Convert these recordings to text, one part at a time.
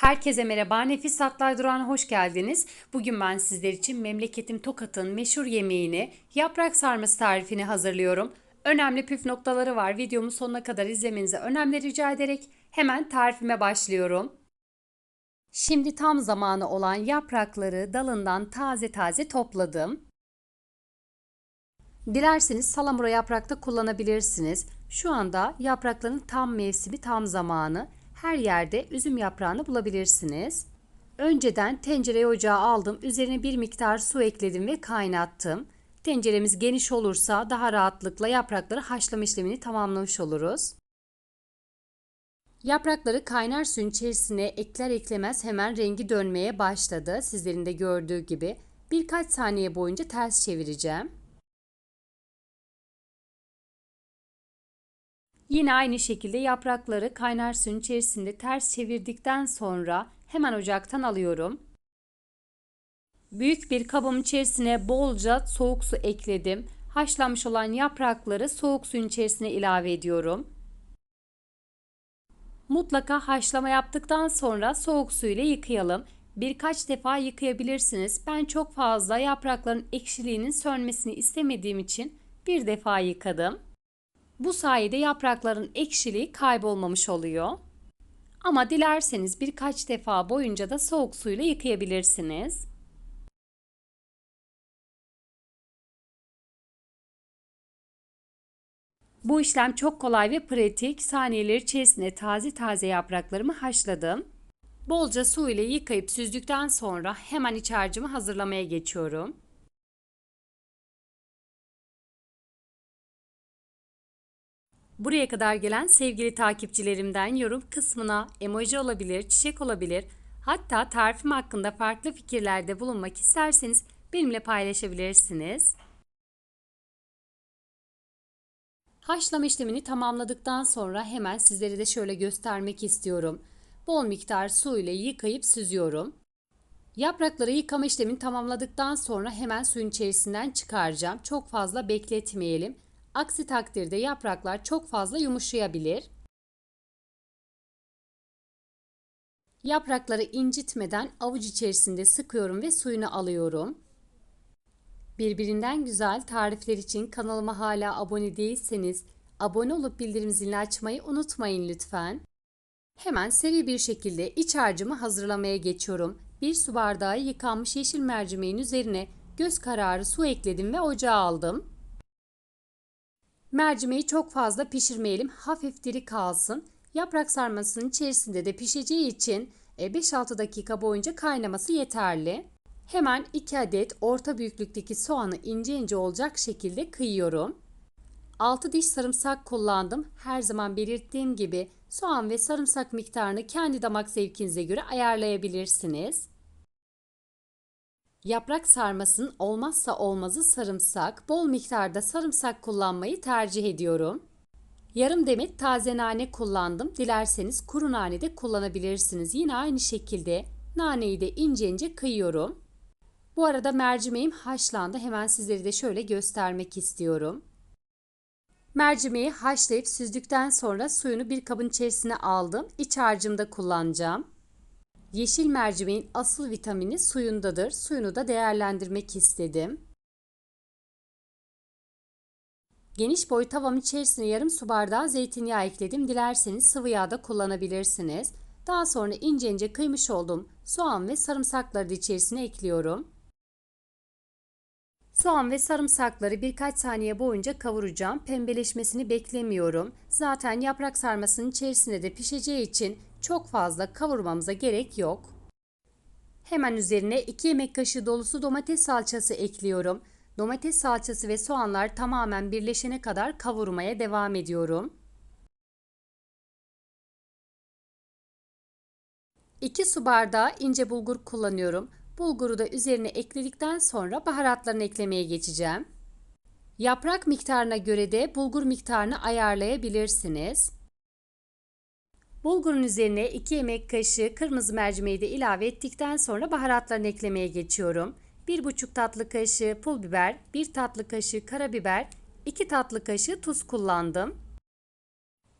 Herkese merhaba, Nefis Tatlar Durağı'na hoş geldiniz. Bugün ben sizler için memleketim Tokat'ın meşhur yemeğini, yaprak sarması tarifini hazırlıyorum. Önemli püf noktaları var. Videomu sonuna kadar izlemenizi önemli rica ederek hemen tarifime başlıyorum. Şimdi tam zamanı olan yaprakları dalından taze taze topladım. Dilerseniz salamura yaprakta kullanabilirsiniz. Şu anda yaprakların tam mevsimi, tam zamanı. Her yerde üzüm yaprağını bulabilirsiniz. Önceden tencereye ocağa aldım. Üzerine bir miktar su ekledim ve kaynattım. Tenceremiz geniş olursa daha rahatlıkla yaprakları haşlama işlemini tamamlamış oluruz. Yaprakları kaynar suyun içerisine ekler eklemez hemen rengi dönmeye başladı. Sizlerin de gördüğü gibi birkaç saniye boyunca ters çevireceğim. Yine aynı şekilde yaprakları kaynar suyun içerisinde ters çevirdikten sonra hemen ocaktan alıyorum. Büyük bir kabım içerisine bolca soğuk su ekledim. Haşlanmış olan yaprakları soğuk suyun içerisine ilave ediyorum. Mutlaka haşlama yaptıktan sonra soğuk su ile yıkayalım. Birkaç defa yıkayabilirsiniz. Ben çok fazla yaprakların ekşiliğinin sönmesini istemediğim için bir defa yıkadım. Bu sayede yaprakların ekşiliği kaybolmamış oluyor. Ama dilerseniz birkaç defa boyunca da soğuk suyla yıkayabilirsiniz. Bu işlem çok kolay ve pratik. Saniyeler içerisinde taze taze yapraklarımı haşladım. Bolca su ile yıkayıp süzdükten sonra hemen iç harcımı hazırlamaya geçiyorum. Buraya kadar gelen sevgili takipçilerimden yorum kısmına emoji olabilir, çiçek olabilir, hatta tarifim hakkında farklı fikirlerde bulunmak isterseniz benimle paylaşabilirsiniz. Haşlama işlemini tamamladıktan sonra hemen sizlere de şöyle göstermek istiyorum. Bol miktar su ile yıkayıp süzüyorum. Yaprakları yıkama işlemini tamamladıktan sonra hemen suyun içerisinden çıkaracağım. Çok fazla bekletmeyelim. Aksi takdirde yapraklar çok fazla yumuşayabilir. Yaprakları incitmeden avuç içerisinde sıkıyorum ve suyunu alıyorum. Birbirinden güzel tarifler için kanalıma hala abone değilseniz abone olup bildirim zilini açmayı unutmayın lütfen. Hemen seri bir şekilde iç harcımı hazırlamaya geçiyorum. Bir su bardağı yıkanmış yeşil mercimeğin üzerine göz kararı su ekledim ve ocağa aldım. Mercimeği çok fazla pişirmeyelim. Hafif diri kalsın. Yaprak sarmasının içerisinde de pişeceği için 5-6 e, dakika boyunca kaynaması yeterli. Hemen 2 adet orta büyüklükteki soğanı ince ince olacak şekilde kıyıyorum. 6 diş sarımsak kullandım. Her zaman belirttiğim gibi soğan ve sarımsak miktarını kendi damak zevkinize göre ayarlayabilirsiniz. Yaprak sarmasının olmazsa olmazı sarımsak. Bol miktarda sarımsak kullanmayı tercih ediyorum. Yarım demet taze nane kullandım. Dilerseniz kuru nane de kullanabilirsiniz. Yine aynı şekilde naneyi de ince ince kıyıyorum. Bu arada mercimeğim haşlandı. Hemen sizleri de şöyle göstermek istiyorum. Mercimeği haşlayıp süzdükten sonra suyunu bir kabın içerisine aldım. İç harcımda kullanacağım. Yeşil mercimeğin asıl vitamini suyundadır. Suyunu da değerlendirmek istedim. Geniş boy tavam içerisine yarım su bardağı zeytinyağı ekledim. Dilerseniz sıvı yağ da kullanabilirsiniz. Daha sonra ince ince kıymış olduğum soğan ve sarımsakları da içerisine ekliyorum. Soğan ve sarımsakları birkaç saniye boyunca kavuracağım. Pembeleşmesini beklemiyorum. Zaten yaprak sarmasının içerisinde de pişeceği için çok fazla kavurmamıza gerek yok. Hemen üzerine 2 yemek kaşığı dolusu domates salçası ekliyorum. Domates salçası ve soğanlar tamamen birleşene kadar kavurmaya devam ediyorum. 2 su bardağı ince bulgur kullanıyorum. Bulguru da üzerine ekledikten sonra baharatlarını eklemeye geçeceğim. Yaprak miktarına göre de bulgur miktarını ayarlayabilirsiniz. Bulgurun üzerine 2 yemek kaşığı kırmızı mercimeği de ilave ettikten sonra baharatlarını eklemeye geçiyorum. 1,5 tatlı kaşığı pul biber, 1 tatlı kaşığı karabiber, 2 tatlı kaşığı tuz kullandım.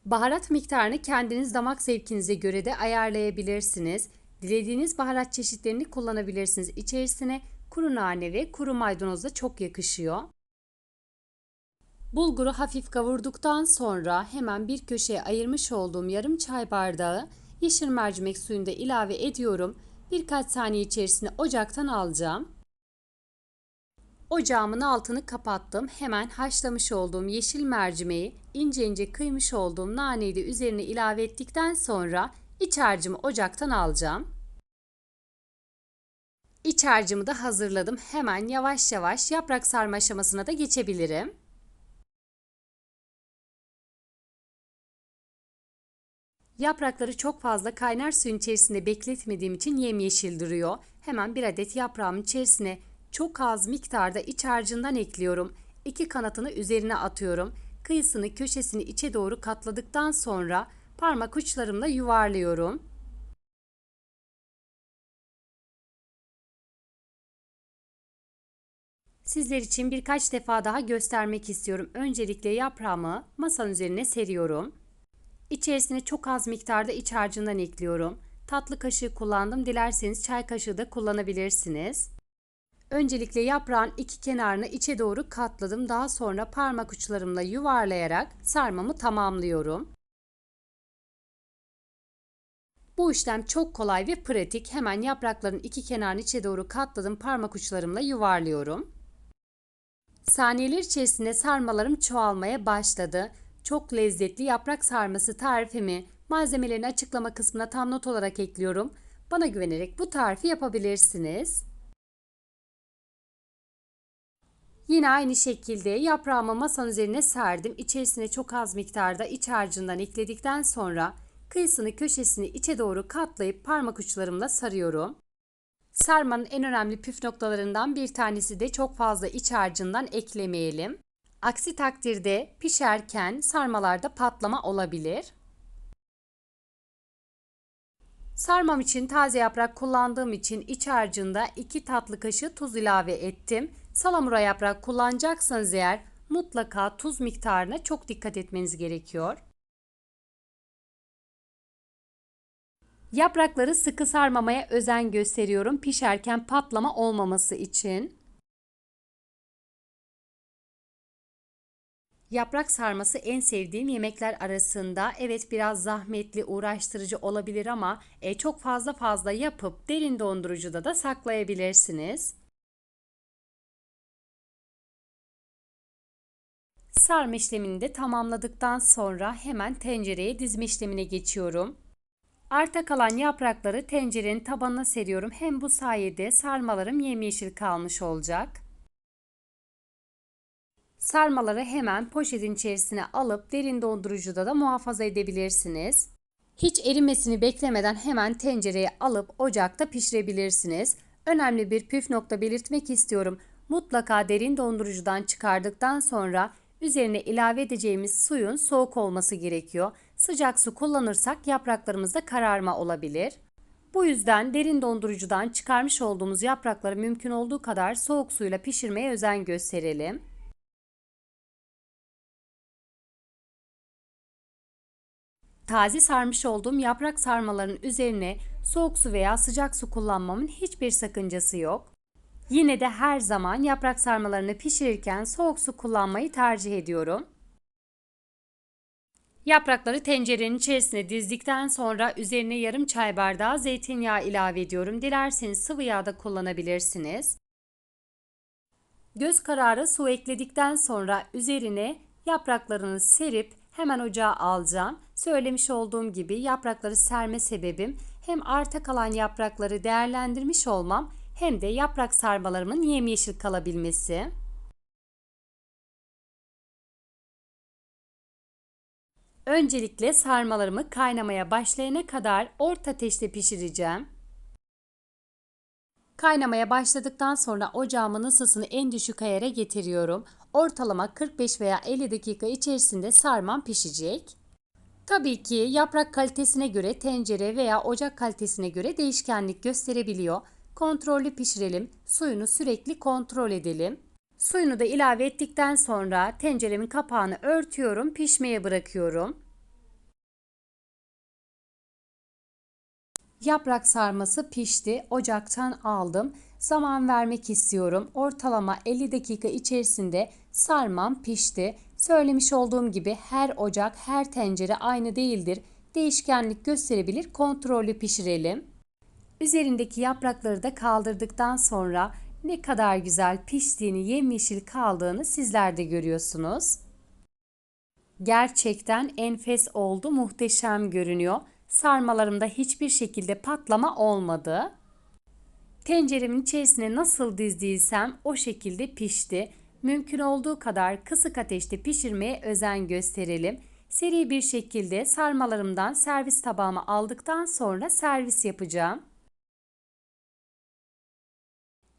Baharat miktarını kendiniz damak zevkinize göre de ayarlayabilirsiniz. Dilediğiniz baharat çeşitlerini kullanabilirsiniz. İçerisine kuru nane ve kuru maydanoz da çok yakışıyor. Bulguru hafif kavurduktan sonra hemen bir köşeye ayırmış olduğum yarım çay bardağı yeşil mercimek suyunu da ilave ediyorum. Birkaç saniye içerisinde ocaktan alacağım. Ocağımın altını kapattım. Hemen haşlamış olduğum yeşil mercimeği, ince ince kıymış olduğum naneyi de üzerine ilave ettikten sonra iç harcımı ocaktan alacağım. İç harcımı da hazırladım. Hemen yavaş yavaş yaprak sarma aşamasına da geçebilirim. Yaprakları çok fazla kaynar suyun içerisinde bekletmediğim için yemyeşil duruyor. Hemen bir adet yaprağımın içerisine çok az miktarda iç harcından ekliyorum. İki kanatını üzerine atıyorum. Kıyısını köşesini içe doğru katladıktan sonra parmak uçlarımla yuvarlıyorum. Sizler için birkaç defa daha göstermek istiyorum. Öncelikle yaprağımı masanın üzerine seriyorum. İçerisine çok az miktarda iç harcından ekliyorum. Tatlı kaşığı kullandım. Dilerseniz çay kaşığı da kullanabilirsiniz. Öncelikle yaprağın iki kenarını içe doğru katladım. Daha sonra parmak uçlarımla yuvarlayarak sarmamı tamamlıyorum. Bu işlem çok kolay ve pratik. Hemen yaprakların iki kenarını içe doğru katladım. Parmak uçlarımla yuvarlıyorum. Saniyeler içerisinde sarmalarım çoğalmaya başladı. Çok lezzetli yaprak sarması tarifimi malzemelerin açıklama kısmına tam not olarak ekliyorum. Bana güvenerek bu tarifi yapabilirsiniz. Yine aynı şekilde yaprağımı masanın üzerine serdim. İçerisine çok az miktarda iç harcından ekledikten sonra kıyısını köşesini içe doğru katlayıp parmak uçlarımla sarıyorum. Sarmanın en önemli püf noktalarından bir tanesi de çok fazla iç harcından eklemeyelim. Aksi takdirde pişerken sarmalarda patlama olabilir. Sarmam için taze yaprak kullandığım için iç harcında 2 tatlı kaşığı tuz ilave ettim. Salamura yaprak kullanacaksanız eğer mutlaka tuz miktarına çok dikkat etmeniz gerekiyor. Yaprakları sıkı sarmamaya özen gösteriyorum pişerken patlama olmaması için. Yaprak sarması en sevdiğim yemekler arasında. Evet biraz zahmetli, uğraştırıcı olabilir ama e, çok fazla fazla yapıp derin dondurucuda da saklayabilirsiniz. Sarma işlemini de tamamladıktan sonra hemen tencereye dizme işlemine geçiyorum. Arta kalan yaprakları tencerenin tabanına seriyorum. Hem bu sayede sarmalarım yemyeşil kalmış olacak. Sarmaları hemen poşetin içerisine alıp derin dondurucuda da muhafaza edebilirsiniz. Hiç erimesini beklemeden hemen tencereye alıp ocakta pişirebilirsiniz. Önemli bir püf nokta belirtmek istiyorum. Mutlaka derin dondurucudan çıkardıktan sonra üzerine ilave edeceğimiz suyun soğuk olması gerekiyor. Sıcak su kullanırsak yapraklarımızda kararma olabilir. Bu yüzden derin dondurucudan çıkarmış olduğumuz yaprakları mümkün olduğu kadar soğuk suyla pişirmeye özen gösterelim. Taze sarmış olduğum yaprak sarmaların üzerine soğuk su veya sıcak su kullanmamın hiçbir sakıncası yok. Yine de her zaman yaprak sarmalarını pişirirken soğuk su kullanmayı tercih ediyorum. Yaprakları tencerenin içerisine dizdikten sonra üzerine yarım çay bardağı zeytinyağı ilave ediyorum. Dilerseniz sıvı yağ da kullanabilirsiniz. Göz kararı su ekledikten sonra üzerine yapraklarını serip hemen ocağa alacağım. Söylemiş olduğum gibi yaprakları serme sebebim hem arta kalan yaprakları değerlendirmiş olmam hem de yaprak sarmalarımın yemyeşil kalabilmesi. Öncelikle sarmalarımı kaynamaya başlayana kadar orta ateşte pişireceğim. Kaynamaya başladıktan sonra ocağımın ısısını en düşük ayara getiriyorum. Ortalama 45 veya 50 dakika içerisinde sarmam pişecek. Tabii ki yaprak kalitesine göre tencere veya ocak kalitesine göre değişkenlik gösterebiliyor. Kontrollü pişirelim. Suyunu sürekli kontrol edelim. Suyunu da ilave ettikten sonra tenceremin kapağını örtüyorum, pişmeye bırakıyorum. Yaprak sarması pişti. Ocaktan aldım. Zaman vermek istiyorum. Ortalama 50 dakika içerisinde sarmam pişti. Söylemiş olduğum gibi her ocak, her tencere aynı değildir. Değişkenlik gösterebilir. Kontrollü pişirelim. Üzerindeki yaprakları da kaldırdıktan sonra ne kadar güzel piştiğini, yemyeşil kaldığını sizler de görüyorsunuz. Gerçekten enfes oldu, muhteşem görünüyor. Sarmalarımda hiçbir şekilde patlama olmadı. Tenceremin içerisine nasıl dizdiysem o şekilde pişti. Mümkün olduğu kadar kısık ateşte pişirmeye özen gösterelim. Seri bir şekilde sarmalarımdan servis tabağıma aldıktan sonra servis yapacağım.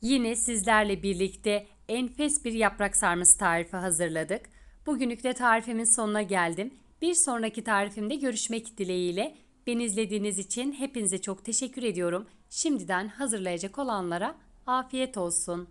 Yine sizlerle birlikte enfes bir yaprak sarması tarifi hazırladık. Bugünlük de tarifimin sonuna geldim. Bir sonraki tarifimde görüşmek dileğiyle. Beni izlediğiniz için hepinize çok teşekkür ediyorum. Şimdiden hazırlayacak olanlara afiyet olsun.